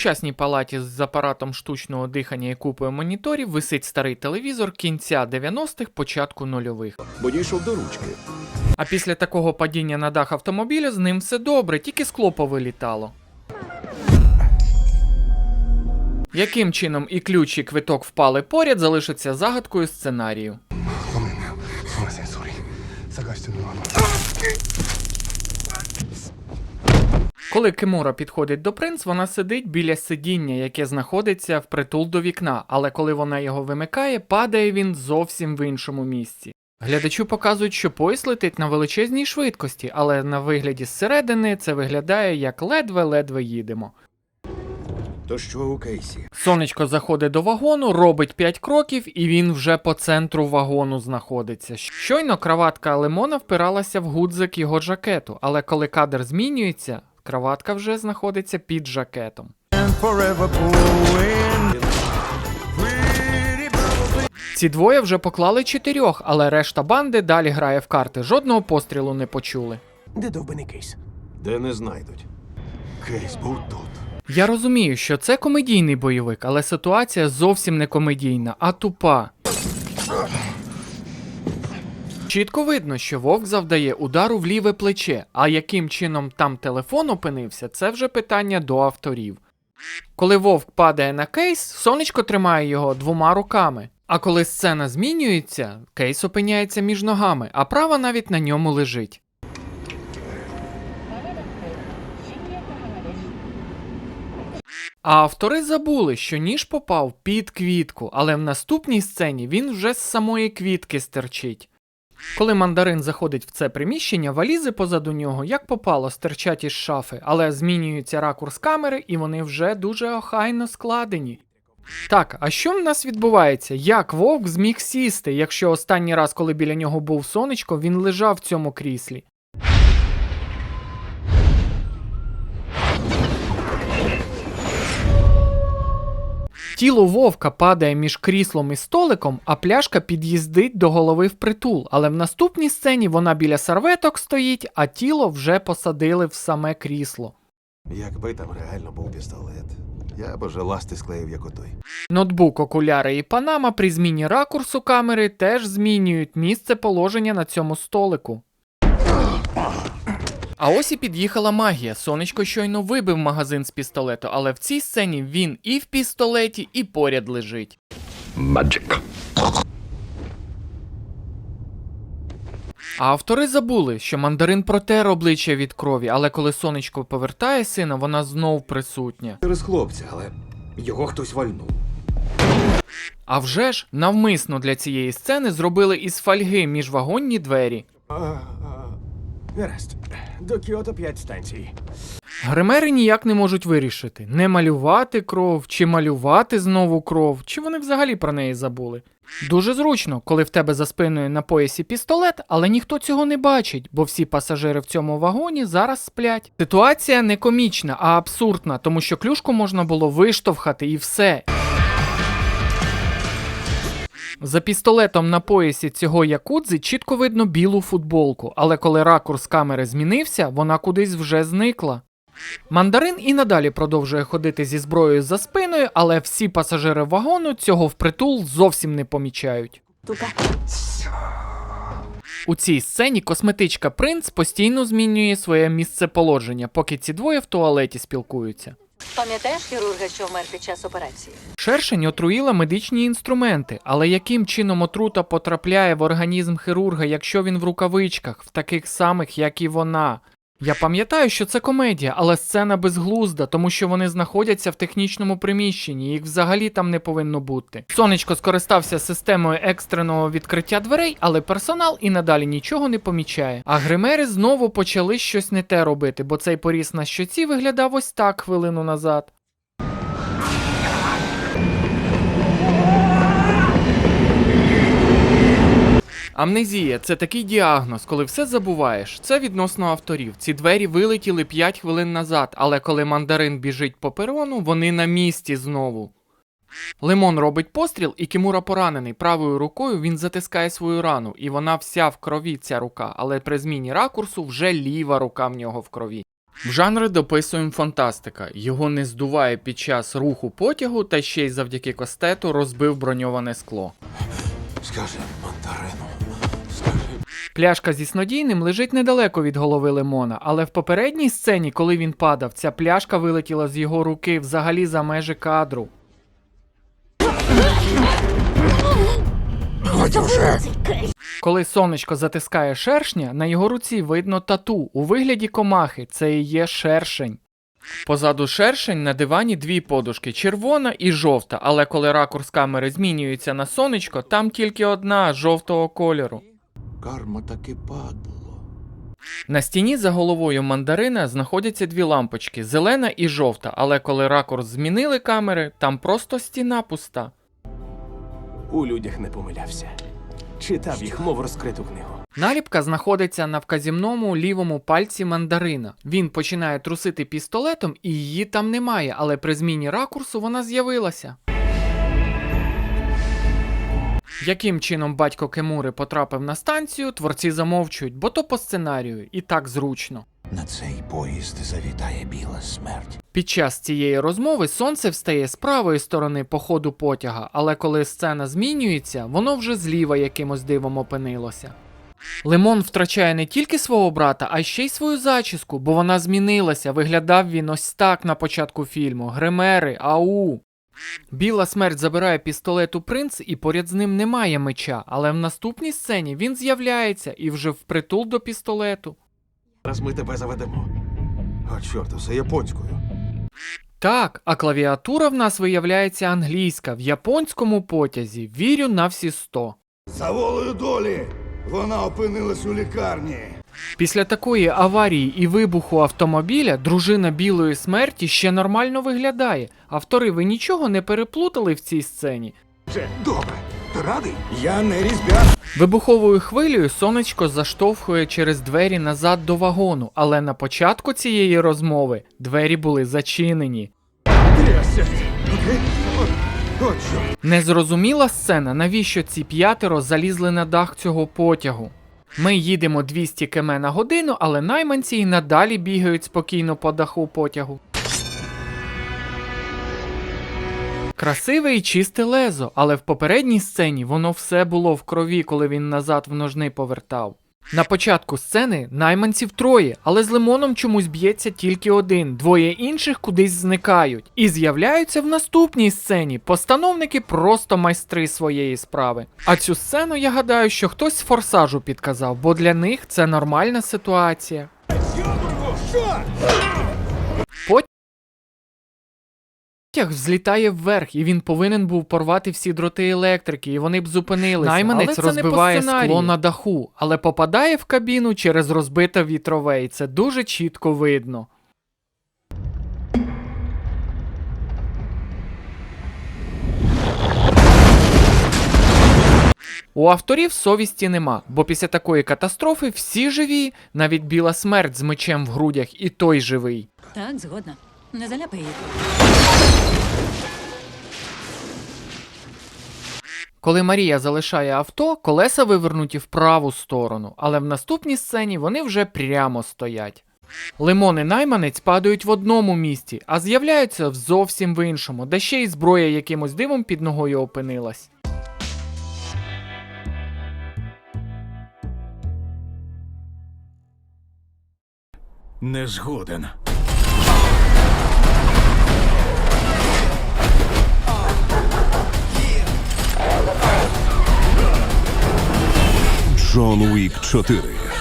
сучасній палаті з апаратом штучного дихання і купою моніторів висить старий телевізор кінця 90-х, початку нульових. бо дійшов до ручки. А після такого падіння на дах автомобіля з ним все добре, тільки скло повилітало. Яким чином і ключ, і квиток впали поряд, залишиться загадкою сценарію. ごめんねすいませんソリ探してるのあの Коли Кимура підходить до принц, вона сидить біля сидіння, яке знаходиться впритул до вікна, але коли вона його вимикає, падає він зовсім в іншому місці. Глядачу показують, що поїзд летить на величезній швидкості, але на вигляді зсередини це виглядає як ледве-ледве їдемо. То що у кейсі? Сонечко заходить до вагону, робить 5 кроків, і він вже по центру вагону знаходиться. Щойно краватка Лимона впиралася в гудзик його жакету, але коли кадр змінюється, краватка вже знаходиться під жакетом. Ці двоє вже поклали чотирьох, але решта банди далі грає в карти. Жодного пострілу не почули. Де довбаний кейс? Де не знайдуть. Кейс був тут Я розумію, що це комедійний бойовик, але ситуація зовсім не комедійна, а тупа. Чітко видно, що вовк завдає удару в ліве плече, а яким чином там телефон опинився, це вже питання до авторів. Коли вовк падає на кейс, сонечко тримає його двома руками. А коли сцена змінюється, кейс опиняється між ногами, а права навіть на ньому лежить. А автори забули, що ніж попав під квітку, але в наступній сцені він вже з самої квітки стерчить. Коли мандарин заходить в це приміщення, валізи позаду нього, як попало, стирчать із шафи, але змінюється ракурс камери, і вони вже дуже охайно складені. Так, а що в нас відбувається? Як вовк зміг сісти, якщо останній раз, коли біля нього був сонечко, він лежав в цьому кріслі? Тіло вовка падає між кріслом і столиком, а пляшка під'їздить до голови впритул. Але в наступній сцені вона біля серветок стоїть, а тіло вже посадили в саме крісло. Якби там реально був пістолет, я б уже ласти склеїв, як отой. Ноутбук, окуляри і панама при зміні ракурсу камери теж змінюють місце положення на цьому столику. А ось і під'їхала магія. Сонечко щойно вибив магазин з пістолету, але в цій сцені він і в пістолеті, і поряд лежить. А автори забули, що мандарин протер обличчя від крові, але коли сонечко повертає сина, вона знов присутня. Через хлопця, але його хтось вальнув. А вже ж навмисно для цієї сцени зробили із фольги міжвагонні двері. Гаразд. До Кіото 5 станцій. Гримери ніяк не можуть вирішити, не малювати кров, чи малювати знову кров, чи вони взагалі про неї забули. Дуже зручно, коли в тебе за спиною на поясі пістолет, але ніхто цього не бачить, бо всі пасажири в цьому вагоні зараз сплять. Ситуація не комічна, а абсурдна, тому що клюшку можна було виштовхати і все. За пістолетом на поясі цього якудзи чітко видно білу футболку, але коли ракурс камери змінився, вона кудись вже зникла. Мандарин і надалі продовжує ходити зі зброєю за спиною, але всі пасажири вагону цього впритул зовсім не помічають. У цій сцені косметичка принц постійно змінює своє місцеположення, поки ці двоє в туалеті спілкуються. Пам'ятаєш хірурга, що вмер під час операції? Шершень отруїла медичні інструменти, але яким чином отрута потрапляє в організм хірурга, якщо він в рукавичках, в таких самих, як і вона? Я пам'ятаю, що це комедія, але сцена безглузда, тому що вони знаходяться в технічному приміщенні, їх взагалі там не повинно бути. Сонечко скористався системою екстреного відкриття дверей, але персонал і надалі нічого не помічає. А гримери знову почали щось не те робити, бо цей поріс на щоці виглядав ось так хвилину назад. Амнезія це такий діагноз, коли все забуваєш. Це відносно авторів. Ці двері вилетіли 5 хвилин назад, але коли мандарин біжить по перону, вони на місці знову. Лимон робить постріл, і Кімура поранений. Правою рукою він затискає свою рану, і вона вся в крові, ця рука, але при зміні ракурсу вже ліва рука в нього в крові. В жанри дописуємо фантастика. Його не здуває під час руху потягу та ще й завдяки костету розбив броньоване скло. Скажи, мандарину. Пляшка зі снодійним лежить недалеко від голови Лимона, але в попередній сцені, коли він падав, ця пляшка вилетіла з його руки взагалі за межі кадру. Коли сонечко затискає шершня, на його руці видно тату у вигляді комахи. Це і є шершень. Позаду шершень на дивані дві подушки червона і жовта, але коли ракурс камери змінюється на сонечко, там тільки одна жовтого кольору. Карма таки падло. На стіні за головою мандарина знаходяться дві лампочки зелена і жовта, але коли ракурс змінили камери, там просто стіна пуста. У людях не помилявся. Читав їх, мов розкриту книгу. Наліпка знаходиться на вказівному лівому пальці мандарина. Він починає трусити пістолетом, і її там немає, але при зміні ракурсу вона з'явилася. Яким чином батько Кемури потрапив на станцію, творці замовчують, бо то по сценарію, і так зручно. На цей поїзд завітає біла смерть. Під час цієї розмови сонце встає з правої сторони по ходу потяга, але коли сцена змінюється, воно вже зліва якимось дивом опинилося. Лимон втрачає не тільки свого брата, а ще й свою зачіску, бо вона змінилася. Виглядав він ось так на початку фільму: Гримери, ау. Біла смерть забирає пістолет у принц, і поряд з ним немає меча, але в наступній сцені він з'являється і вже впритул до пістолету. Зараз ми тебе заведемо. О, чорт, все японською. Так, а клавіатура в нас виявляється англійська в японському потязі. Вірю на всі 100. За волею долі вона опинилась у лікарні. Після такої аварії і вибуху автомобіля дружина білої смерті ще нормально виглядає. Автори, ви нічого не переплутали в цій сцені. Добре, ти радий? Я не різьбяр. Вибуховою хвилею сонечко заштовхує через двері назад до вагону, але на початку цієї розмови двері були зачинені. Незрозуміла сцена, навіщо ці п'ятеро залізли на дах цього потягу. Ми їдемо 200 км на годину, але найманці і надалі бігають спокійно по даху потягу. Красиве і чисте лезо, але в попередній сцені воно все було в крові, коли він назад в ножни повертав. На початку сцени найманців троє, але з лимоном чомусь б'ється тільки один, двоє інших кудись зникають. І з'являються в наступній сцені. Постановники просто майстри своєї справи. А цю сцену я гадаю, що хтось з форсажу підказав, бо для них це нормальна ситуація. Потяг взлітає вверх, і він повинен був порвати всі дроти електрики, і вони б зупинилися. Найманець Але це не по розбиває скло на даху, але попадає в кабіну через розбите вітрове, і це дуже чітко видно. У авторів совісті нема, бо після такої катастрофи всі живі, навіть біла смерть з мечем в грудях, і той живий. Так, згодна. Не заляпай її. Коли Марія залишає авто, колеса вивернуті в праву сторону, але в наступній сцені вони вже прямо стоять. Лимон і найманець падають в одному місці, а з'являються в зовсім в іншому, де ще й зброя якимось дивом під ногою опинилась. Не згоден. Джон Wick 4.